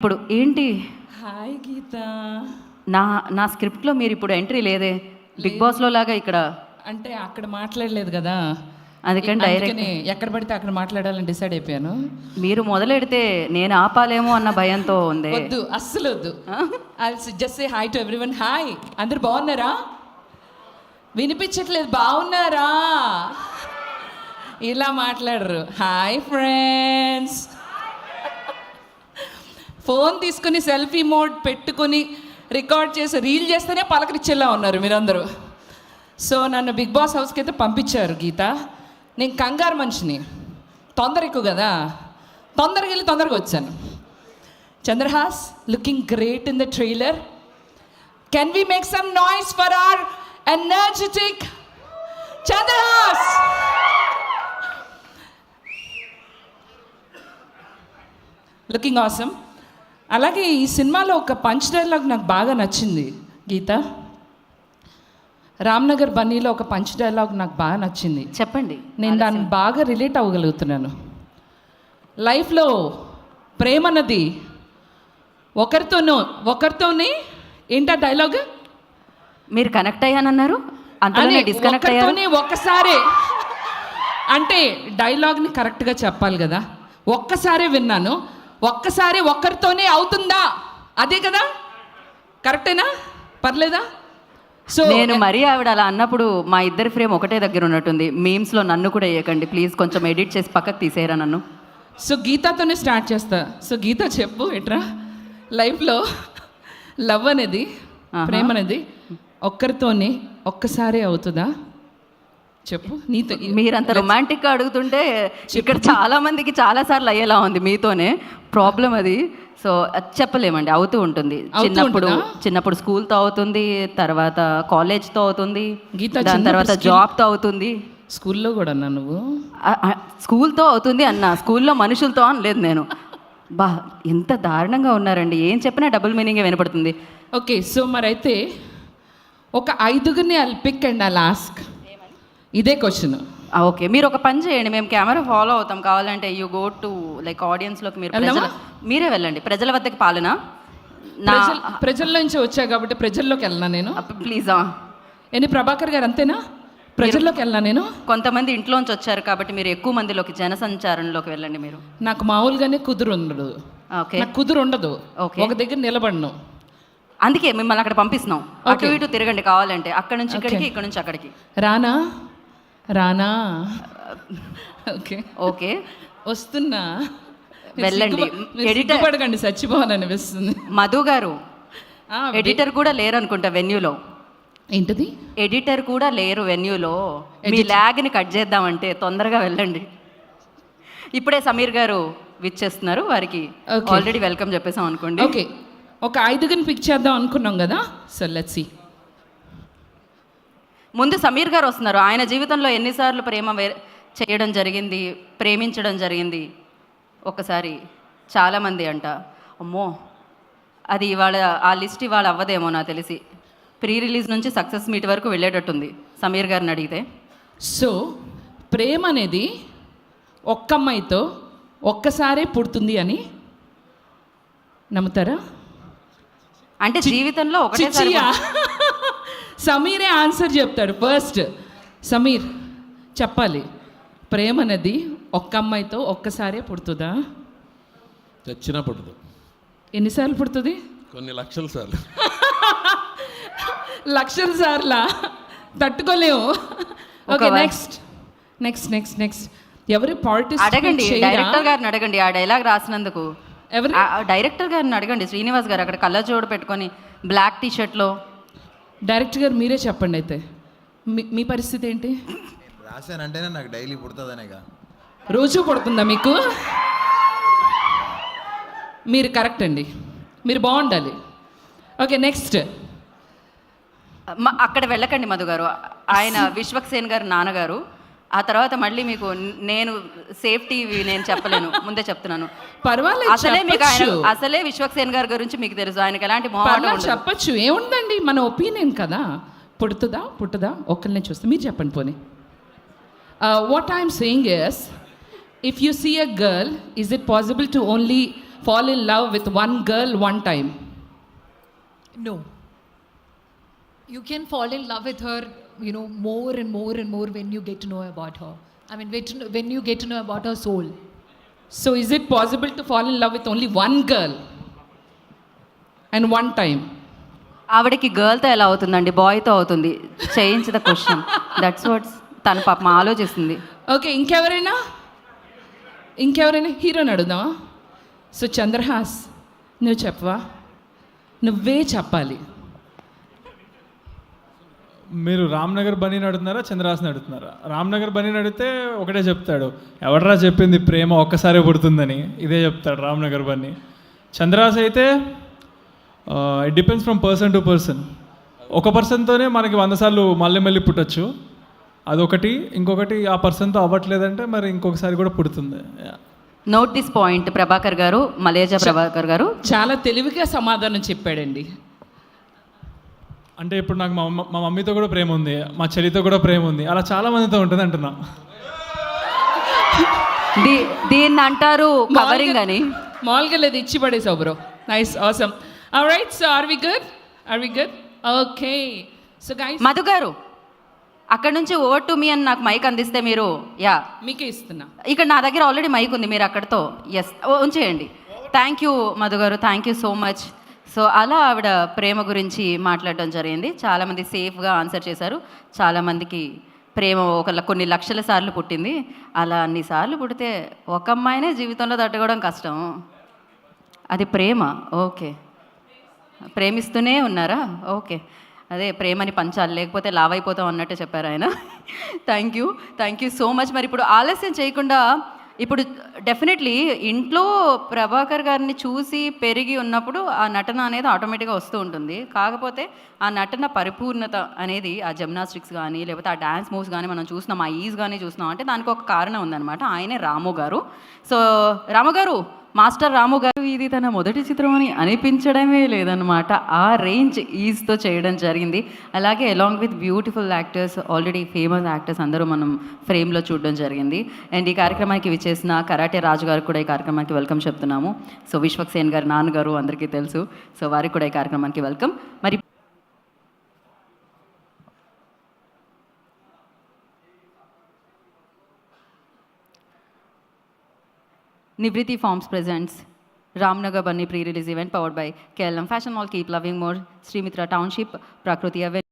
ఇప్పుడు ఏంటి? హాయ్ గీత నా నా స్క్రిప్ట్లో మీరు ఇప్పుడు ఎంట్రీ లేదే. బిగ్ బాస్లో లాగా ఇక్కడ. అంటే అక్కడ మాట్లాడలేదు కదా. అందుకని డైరెక్ట్ ఎక్కడ పడితే అక్కడ మాట్లాడాలని డిసైడ్ అయిపోయాను. మీరు మొదలెడితే నేను ఆపాలేమో అన్న భయంతో ఉంది. వద్దు అస్సలు వద్దు. Just say hi to everyone hi అందరు బాగున్నారా? వినిపించట్లేదు. బాగున్నారా? ఇలా మాట్లాడరు. హాయ్ ఫ్రెండ్స్ ఫోన్ తీసుకుని సెల్ఫీ మోడ్ పెట్టుకుని రికార్డ్ చేసి రీల్ చేస్తేనే పలకరిచ్చేలా ఉన్నారు మీరందరూ. సో నన్ను బిగ్ బాస్ హౌస్కి అయితే పంపించారు గీత. నేను కంగారు మనిషిని. తొందర ఎక్కువ కదా. తొందరగా వెళ్ళి తొందరగా వచ్చాను. Chandrahas looking great in the trailer. Can we make some noise for our energetic Chandrahas? Looking awesome అలాగే ఈ సినిమాలో ఒక పంచ్ డైలాగ్ నాకు బాగా నచ్చింది. గీత? రామ్నగర్ బన్నీలో ఒక పంచ్ డైలాగ్ నాకు బాగా నచ్చింది. చెప్పండి. నేను దాన్ని బాగా రిలేట్ అవ్వగలుగుతున్నాను. లైఫ్లో ప్రేమ అన్నది ఒకరితోనూ ఒకరితోనే ఏంటా డైలాగ్? మీరు కనెక్ట్ అయ్యానన్నారు? అంతలోనే డిస్కనెక్ట్ అయ్యారు? ఒకరితోనే ఒక్కసారే అంటే డైలాగ్ని కరెక్ట్గా చెప్పాలి కదా. ఒక్కసారే విన్నాను. ఒక్కసారి ఒక్కరితోనే అవుతుందా? అదే కదా? కరెక్టేనా? పర్లేదా? సో నేను మరీ ఆవిడ అలా అన్నప్పుడు మా ఇద్దరి ఫ్రేమ్ ఒకటే దగ్గర ఉన్నట్టుంది. మీమ్స్లో నన్ను కూడా వేయకండి. ప్లీజ్ కొంచెం ఎడిట్ చేసి పక్కకు తీసేయరా నన్ను. సో గీతాతోనే స్టార్ట్ చేస్తా. సో గీత చెప్పు ఎట్రా? లైఫ్లో లవ్ అనేది. ప్రేమ అనేది ఒక్కరితోనే ఒక్కసారే అవుతుందా? చెప్పు. నీతో మీరంత రొమాంటిక్గా అడుగుతుంటే ఇక్కడ చాలా మందికి చాలా సార్లు అయ్యేలా ఉంది మీతోనే. ప్రాబ్లం అది. సో అది చెప్పలేమండి. అవుతూ ఉంటుంది. చిన్నప్పుడు? చిన్నప్పుడు school తో అవుతుంది తర్వాత college తో అవుతుంది గీత దాని తర్వాత skill- జాబ్తో అవుతుంది. స్కూల్లో కూడా అన్నా నువ్వు? ఆ- ఆ, స్కూల్తో అవుతుంది అన్న. స్కూల్లో మనుషులతో అని లేదు నేను. బా ఎంత దారుణంగా ఉన్నారండి. ఏం చెప్పినా డబుల్ మీనింగే వినపడుతుంది. ఓకే సో మరైతే ఒక ఐదుగురిని I pick and I ask. ఇదే క్వశ్చన్ ఓకే మీరు ఒక పని చేయండి. మేము కెమెరా ఫాలో అవుతాం. కావాలంటే యూ గో టు లైక్ ఆడియన్స్లోకి మీరు ప్రజల? మీరే వెళ్ళండి. ప్రజల వద్దకి పాలన? నా ప్రజల ప్రజల నుంచి వచ్చా కాబట్టి ప్రజల్లోకి వెళ్ళినా నేను? ప్లీజా ఎన్ని ప్రభాకర్ గారు అంతేనా? ప్రజల్లోకి వెళ్ళినా నేను? కొంతమంది ఇంట్లోంచి వచ్చారు కాబట్టి మీరు ఎక్కువ మందిలోకి జనసంచారంలోకి వెళ్ళండి మీరు. నాకు మామూలుగానే కుదురు ఉండదు. ఓకే నాకు కుదురు ఉండదు. ఓకే. ఒక దగ్గర నిలబడను. అందుకే మిమ్మల్ని అక్కడ పంపిస్తున్నాం. అటు. ఇటు తిరగండి కావాలంటే. అక్కడ నుంచి ఇక్కడికి. ఇక్కడ నుంచి అక్కడికి. రానా? రానా? ఓకే. ఓకే. వస్తున్నా. వెళ్ళండి. ఎడిటర్ పడకండి చచ్చిపోవాలనిపిస్తుంది మధు గారు ఎడిటర్ కూడా లేరు అనుకుంటా వెన్యూలో. ఏంటది? ఎడిటర్ కూడా లేరు వెన్యూలో. మీ ల్యాగ్ని కట్ చేద్దామంటే తొందరగా వెళ్ళండి. ఇప్పుడే సమీర్ గారు విచ్చేస్తున్నారు వారికి. ఆల్రెడీ వెల్కమ్ చెప్పేసాం అనుకోండి ఓకే. ఒక ఐదుగురిని పిక్ చేద్దాం అనుకున్నాం కదా? సో లెట్స్ సి ముందు సమీర్ గారు వస్తున్నారు. ఆయన జీవితంలో ఎన్నిసార్లు ప్రేమ చేయడం జరిగింది ప్రేమించడం జరిగింది. ఒకసారి చాలామంది అంట అమ్మో అది ఇవాళ ఆ లిస్ట్ ఇవాళ అవ్వదేమో నాకు తెలిసి. ప్రీ రిలీజ్ నుంచి సక్సెస్ మీట్ వరకు వెళ్ళేటట్టుంది సమీర్ గారిని అడిగితే. సో ప్రేమ అనేది ఒక్క అమ్మాయితో ఒక్కసారే పుడుతుంది అని నమ్ముతారా? అంటే జీవితంలో ఒకటేసారి చిచ్చియా సమీరే ఆన్సర్ చెప్తాడు. ఫస్ట్ సమీర్ చెప్పాలి. ప్రేమ అనేది ఒక్క అమ్మాయితో ఒక్కసారే పుడుతుందా? చచ్చినా పడదు ఎన్నిసార్లు పుడుతుంది? కొన్ని లక్షల సార్లు. లక్షల సార్లా. తట్టుకోలేము. Okay next next next next ఎవరు అడగండి పార్టిసిపేట్ డైరెక్టర్ గారిని అడగండి ఆ డైలాగ్ రాసినందుకు. ఎవరు? డైరెక్టర్ గారిని అడగండి. శ్రీనివాస్ గారు అక్కడ కళ్ళజోడు పెట్టుకొని బ్లాక్ టీ షర్ట్లో డైరెక్టర్ గారు మీరే చెప్పండి అయితే. మీ మీ పరిస్థితి ఏంటి? రాశానంటేనే నాకు డైలీ పుడుతుందనేగా రోజు పడుతుందా మీకు? మీరు కరెక్ట్ అండి. మీరు బాగుండాలి. Okay next. మ- అక్కడ వెళ్ళకండి మధు గారు. ఆయన విశ్వక్సేన్ గారు నాన్నగారు. ఆ తర్వాత మళ్ళీ మీకు నేను సేఫ్టీ నేను చెప్పలేను. ముందే చెప్తున్నాను. పర్వాలేదు అసలే మీకు ఆయన అసలే విశ్వక్సేన్ గారి గురించి మీకు తెలుసు. ఆయనకి ఎలాంటి ఉండదు. చెప్పచ్చు. ఏముందండి? మన ఒపీనియన్ కదా. పుడుతుందా? పుట్టదా? ఒక్కరినే చూస్తే. మీరు చెప్పండి పోనీ. What I'm saying is if you see a girl is it possible to only fall in love with one girl one time? No. You can fall in love with her, you know, more and more and more when you get to know about her. I mean, when you get to know about her soul. So, is it possible to fall in love with only one girl and one time? ఆవిడకి గర్ల్తో ఎలా అవుతుందండి బాయ్తో అవుతుంది చేయించ the question that's what's తను పాపం ఆలోచిస్తుంది okay ఇంకెవరైనా ఇంకెవరైనా హీరోని అడుగుదామా సో చంద్రహాస్ నువ్వు చెప్పవా నువ్వే చెప్పాలి మీరు రామ్నగర్ బనీని అడుగుతున్నారా చంద్రహాస్ని అడుగుతున్నారా? రామ్నగర్ బనీని అడిగితే ఒకటే చెప్తాడు ఎవడరా చెప్పింది ప్రేమ ఒక్కసారి పుడుతుందని? ఇదే చెప్తాడు రామ్నగర్ బన్నీ చంద్రహాస్ అయితే it depends from person to person ఒక పర్సన్తోనే మనకి వంద సార్లు మళ్ళీ మళ్ళీ పుట్టచ్చు. అదొకటి. ఇంకొకటి ఆ పర్సన్తో అవ్వట్లేదంటే మరి ఇంకొకసారి కూడా పుడుతుంది. నోట్ దిస్ పాయింట్ ప్రభాకర్ గారు మలేజా ప్రభాకర్ గారు. చాలా తెలివిగా సమాధానం చెప్పాడండి. అంటే ఇప్పుడు నాకు మా మమ్మ మా మమ్మీతో కూడా ప్రేమ ఉంది మా చెల్లితో కూడా ప్రేమ ఉంది అలా చాలా మందితో ఉంటుంది అంటున్నా. దీ దీన్ని అంటారు కవరింగ్ అని. మామూలుగా లేదు ఇచ్చి పడేసావు bro nice awesome right so are we good are we good okay so guys Madhu garu అక్కడ నుంచి ఓవర్ టు మీ అని నాకు మైక్ అందిస్తే మీరు యా. మీకే ఇస్తున్నా. ఇక్కడ నా దగ్గర ఆల్రెడీ మైక్ ఉంది మీరు అక్కడతో ఎస్ ఉంచేయండి. Thank you Madhu garu. Thank you so much so అలా ఆవిడ ప్రేమ గురించి మాట్లాడడం జరిగింది. చాలామంది సేఫ్గా ఆన్సర్ చేశారు. చాలామందికి ప్రేమ ఒక ల- కొన్ని లక్షల సార్లు పుట్టింది. అలా అన్ని సార్లు పుడితే ఒక అమ్మాయినే జీవితంలో తట్టుకోవడం కష్టం. అది ప్రేమ. ఓకే. ప్రేమిస్తూనే ఉన్నారా? ఓకే. అదే ప్రేమని పంచాలి. లేకపోతే లావ్ అయిపోతాం అన్నట్టు చెప్పారు ఆయన. Thank you thank you so much. మరి ఇప్పుడు ఆలస్యం చేయకుండా ఇప్పుడు డెఫినెట్లీ ఇంట్లో ప్రభాకర్ గారిని చూసి పెరిగి ఉన్నప్పుడు ఆ నటన అనేది ఆటోమేటిక్గా వస్తూ ఉంటుంది. కాకపోతే ఆ నటన పరిపూర్ణత అనేది ఆ జిమ్నాస్టిక్స్ కానీ లేకపోతే ఆ డ్యాన్స్ మూవ్స్ కానీ మనం చూస్తున్నాం ఆ ఈజ్ కానీ చూస్తున్నాం అంటే దానికి ఒక కారణం ఉందన్నమాట. ఆయనే రాము గారు. సో రాము గారు మాస్టర్ రాము గారు ఇది తన మొదటి చిత్రం అని అనిపించడమే లేదనమాట ఆ రేంజ్ ఈజ్తో చేయడం జరిగింది. అలాగే along with beautiful actors already famous actors అందరూ మనం ఫ్రేమ్లో చూడడం జరిగింది. అండ్ ఈ కార్యక్రమానికి విచ్చేసిన కరాటే రాజు గారు కూడా ఈ కార్యక్రమానికి వెల్కమ్ చెప్తున్నాము. సో విశ్వక్సేన్ గారు నాన్నగారు అందరికీ తెలుసు. సో వారికి కూడా ఈ కార్యక్రమానికి వెల్కమ్ మరి Nivriti Forms presents Ramnagar Bunny pre-release event powered by KLM Fashion Mall. Keep loving more. Srimitra Township, Prakriti Avenue.